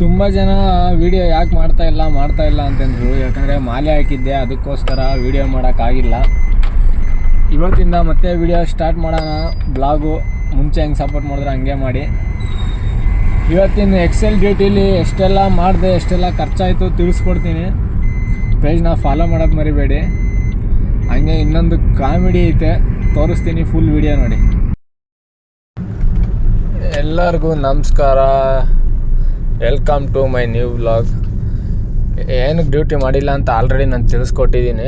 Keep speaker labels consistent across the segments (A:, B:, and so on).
A: ತುಂಬ ಜನ ವಿಡಿಯೋ ಯಾಕೆ ಮಾಡ್ತಾ ಇಲ್ಲ ಮಾಡ್ತಾ ಇಲ್ಲ ಅಂತಂದ್ರು. ಯಾಕಂದರೆ ಮಾಲೆ ಹಾಕಿದ್ದೆ, ಅದಕ್ಕೋಸ್ಕರ ವಿಡಿಯೋ ಮಾಡೋಕ್ಕಾಗಿಲ್ಲ. ಇವತ್ತಿಂದ ಮತ್ತೆ ವಿಡಿಯೋ ಸ್ಟಾರ್ಟ್ ಮಾಡೋಣ. ಬ್ಲಾಗು ಮುಂಚೆ ಹೆಂಗೆ ಸಪೋರ್ಟ್ ಮಾಡಿದ್ರೆ ಹಂಗೆ ಮಾಡಿ. ಇವತ್ತಿನ ಎಕ್ಸೆಲ್ ಡ್ಯೂಟಿಲಿ ಎಷ್ಟೆಲ್ಲ ಮಾಡಿದೆ, ಎಷ್ಟೆಲ್ಲ ಖರ್ಚಾಯಿತು ತಿಳಿಸ್ಕೊಡ್ತೀನಿ. ಪೇಜ್ನ ಫಾಲೋ ಮಾಡೋದು ಮರಿಬೇಡಿ. ಹಂಗೆ ಇನ್ನೊಂದು ಕಾಮಿಡಿ ಐತೆ. ತೋರಿಸ್ತೀನಿ ಫುಲ್ ವಿಡಿಯೋ ನೋಡಿ. ಎಲ್ಲರಿಗೂ ನಮಸ್ಕಾರ. Welcome to my new vlog ಏನಕ್ಕೆ ಡ್ಯೂಟಿ ಮಾಡಿಲ್ಲ ಅಂತ ಆಲ್ರೆಡಿ ನಾನು ತಿಳಿಸ್ಕೊಟ್ಟಿದ್ದೀನಿ.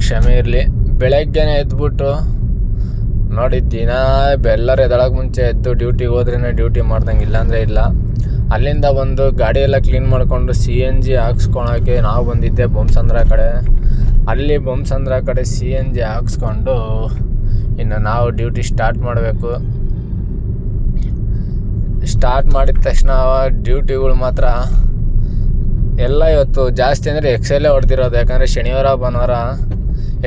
A: ಕ್ಷಮೆ ಇರಲಿ. ಬೆಳಗ್ಗೆನೇ ಎದ್ಬಿಟ್ಟು ನೋಡಿ, ದಿನ ಎಲ್ಲರೂ ಎದಳಕ್ಕೆ ಮುಂಚೆ ಎದ್ದು ಡ್ಯೂಟಿಗೆ ಹೋದ್ರೇ ಡ್ಯೂಟಿ ಮಾಡ್ದಂಗೆ ಇಲ್ಲಾಂದರೆ ಇಲ್ಲ. ಅಲ್ಲಿಂದ ಬಂದು ಗಾಡಿ ಎಲ್ಲ ಕ್ಲೀನ್ ಮಾಡಿಕೊಂಡು ಸಿ ಎನ್ ಜಿ ಹಾಕ್ಸ್ಕೊಳಕ್ಕೆ ನಾವು ಬಂದಿದ್ದೆ ಬೊಮ್ಸಂದ್ರ ಕಡೆ. ಅಲ್ಲಿ ಬೊಮ್ಸಂದ್ರ ಕಡೆ ಸಿ ಎನ್ ಜಿ ಹಾಕ್ಸ್ಕೊಂಡು ಇನ್ನು ನಾವು ಡ್ಯೂಟಿ ಸ್ಟಾರ್ಟ್ ಮಾಡಬೇಕು. ಸ್ಟಾರ್ಟ್ ಮಾಡಿದ ತಕ್ಷಣ ಡ್ಯೂಟಿಗಳು ಮಾತ್ರ ಎಲ್ಲ ಇವತ್ತು ಜಾಸ್ತಿ ಅಂದರೆ ಎಕ್ಸೆಲ್ಲೇ ಹೊಡೆದಿರೋದು. ಯಾಕಂದರೆ ಶನಿವಾರ, ಭಾನುವಾರ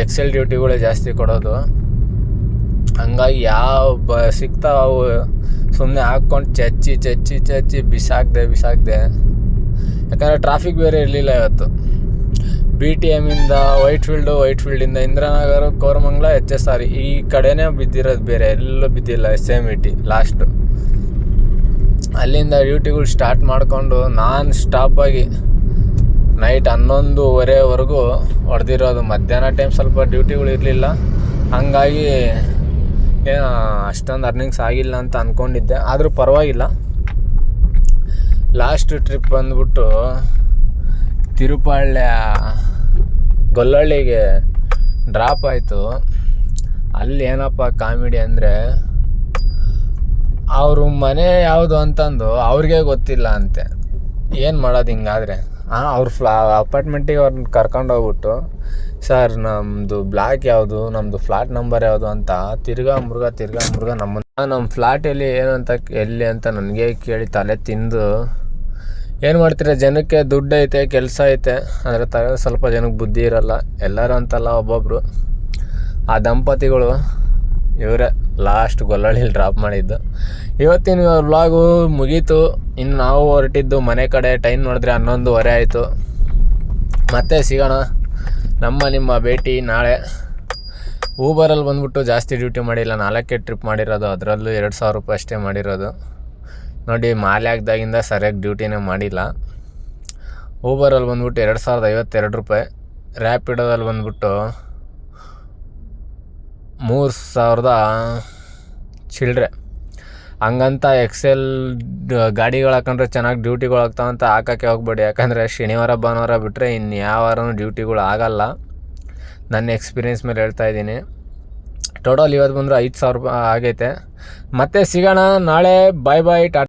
A: ಎಕ್ಸೆಲ್ ಡ್ಯೂಟಿಗಳೇ ಜಾಸ್ತಿ ಕೊಡೋದು. ಹಂಗಾಗಿ ಯಾವ ಬ, ಸಿಗ್ತಾವ ಸುಮ್ಮನೆ ಹಾಕ್ಕೊಂಡು ಚಚ್ಚಿ ಚಚ್ಚಿ ಚಚ್ಚಿ ಬಿಸಾಕ್ದೆ ಬಿಸಾಕ್ದೆ. ಯಾಕಂದರೆ ಟ್ರಾಫಿಕ್ ಬೇರೆ ಇರಲಿಲ್ಲ ಇವತ್ತು. ಬಿ ಟಿ ಎಮ್ಮಿಂದ ವೈಟ್ ಫೀಲ್ಡು ವೈಟ್ ಫೀಲ್ಡಿಂದ Indiranagar, Koramangala H S R ಈ ಕಡೆನೇ ಬಿದ್ದಿರೋದು ಬೇರೆ. ಎಲ್ಲೂ ಬಿದ್ದಿಲ್ಲ S M E T last ಅಲ್ಲಿಂದ ಡ್ಯೂಟಿಗಳು ಸ್ಟಾರ್ಟ್ ಮಾಡಿಕೊಂಡು ನಾನ್ ಸ್ಟಾಪಾಗಿ ನೈಟ್ ಹನ್ನೊಂದುವರೆವರೆಗೂ ಹೊಡೆದಿರೋದು. ಮಧ್ಯಾಹ್ನ ಟೈಮ್ ಸ್ವಲ್ಪ ಡ್ಯೂಟಿಗಳು ಇರಲಿಲ್ಲ. ಹಂಗಾಗಿ ಏನು ಅಷ್ಟೊಂದು ಅರ್ನಿಂಗ್ಸ್ ಆಗಿಲ್ಲ ಅಂತ ಅಂದ್ಕೊಂಡಿದ್ದೆ ಆದರೂ ಪರವಾಗಿಲ್ಲ. ಲಾಸ್ಟ್ ಟ್ರಿಪ್ ಬಂದ್ಬಿಟ್ಟು ತಿರುಪಾಳ್ಯ ಗೊಲ್ಲಳ್ಳಿಗೆ ಡ್ರಾಪ್ ಆಯಿತು. ಅಲ್ಲಿ ಏನಪ್ಪ ಕಾಮಿಡಿ ಅಂದರೆ ಅವರು ಮನೆ ಯಾವುದು ಅಂತಂದು ಅವ್ರಿಗೆ ಗೊತ್ತಿಲ್ಲ ಅಂತೆ. ಏನು ಮಾಡೋದು ಹಿಂಗಾದರೆ? ಹಾಂ ಅವ್ರ ಫ್ಲಾ, ಅಪಾರ್ಟ್ಮೆಂಟಿಗೆ ಅವ್ರನ್ನ ಕರ್ಕೊಂಡು ಹೋಗ್ಬಿಟ್ಟು, ಸರ್ ನಮ್ಮದು ಬ್ಲಾಕ್ ಯಾವುದು? ನಮ್ಮದು ಫ್ಲಾಟ್ ನಂಬರ್ ಯಾವುದು? ಅಂತ ತಿರ್ಗಾ ಮುರುಗ ತಿರ್ಗಾ ಮುರುಗ ನಮ್ಮ ನಮ್ಮ ಫ್ಲಾಟ್ ಎಲ್ಲಿ, ಏನು ಅಂತ ಎಲ್ಲಿ ಅಂತ ನನಗೆ ಕೇಳಿ ತಲೆ ತಿಂದು, ಏನು ಮಾಡ್ತೀರ? ಜನಕ್ಕೆ ದುಡ್ಡು ಐತೆ, ಕೆಲಸ ಐತೆ. ಆದರೆ ತ, ಸ್ವಲ್ಪ ಜನಕ್ಕೆ ಬುದ್ಧಿ ಇರಲ್ಲ. ಎಲ್ಲರೂ ಅಂತಲ್ಲ ಒಬ್ಬೊಬ್ಬರು ಆ ದಂಪತಿಗಳು ಇವರೇ ಲಾಸ್ಟ್ ಗೊಲ್ಲಳ್ಳಿಲಿ ಡ್ರಾಪ್ ಮಾಡಿದ್ದು. ಇವತ್ತಿನ ವ್ಲಾಗು ಮುಗೀತು. ಇನ್ನು ನಾವು ಹೊರಟಿದ್ದು ಮನೆ ಕಡೆ ಟೈಮ್ ನೋಡಿದ್ರೆ ಹನ್ನೊಂದುವರೆ ಆಯಿತು. ಮತ್ತೆ ಸಿಗೋಣ. ನಮ್ಮ ನಿಮ್ಮ ಭೇಟಿ ನಾಳೆ. ಊಬರಲ್ಲಿ ಬಂದ್ಬಿಟ್ಟು ಜಾಸ್ತಿ ಡ್ಯೂಟಿ ಮಾಡಿಲ್ಲ. ನಾಲ್ಕೇ ಟ್ರಿಪ್ ಮಾಡಿರೋದು. ಅದರಲ್ಲೂ ಎರಡು ಸಾವಿರ ರೂಪಾಯಿ ಅಷ್ಟೇ ಮಾಡಿರೋದು. ನೋಡಿ, ಮಾಲೆ ಹಾಕ್ದಾಗಿಂದ ಸರಿಯಾಗಿ ಡ್ಯೂಟಿನೇ ಮಾಡಿಲ್ಲ. ಊಬರಲ್ಲಿ ಬಂದ್ಬಿಟ್ಟು ಎರಡು ಸಾವಿರದ ಐವತ್ತೆರಡು ರೂಪಾಯಿ. ರ್ಯಾಪಿಡೋದಲ್ಲಿ ಬಂದ್ಬಿಟ್ಟು ಮೂರು ಸಾವಿರದ ಚಿಲ್ಲರೆ ಹಂಗಂತ ಎಕ್ಸೆಲ್ ಗಾಡಿಗಳು ಹಾಕೊಂಡ್ರೆ ಚೆನ್ನಾಗಿ ಡ್ಯೂಟಿಗಳು ಅಂತ ಹಾಕೋಕ್ಕೆ ಹೋಗ್ಬೇಡಿ. ಯಾಕಂದರೆ ಶನಿವಾರ, ಭಾನುವಾರ ಬಿಟ್ಟರೆ ಇನ್ನು ಡ್ಯೂಟಿಗಳು ಆಗೋಲ್ಲ. ನನ್ನ ಎಕ್ಸ್ಪೀರಿಯೆನ್ಸ್ ಮೇಲೆ ಹೇಳ್ತಾ ಇದ್ದೀನಿ. ಟೋಟಲ್ ಇವತ್ತು ಬಂದರೆ ಐದು ಸಾವಿರ ರೂಪಾಯಿ ಆಗೈತೆ. ಮತ್ತೆ ಸಿಗೋಣ, ನಾಳೆ ಬಾಯ್ ಬಾಯ್ ಟಾಟಾ.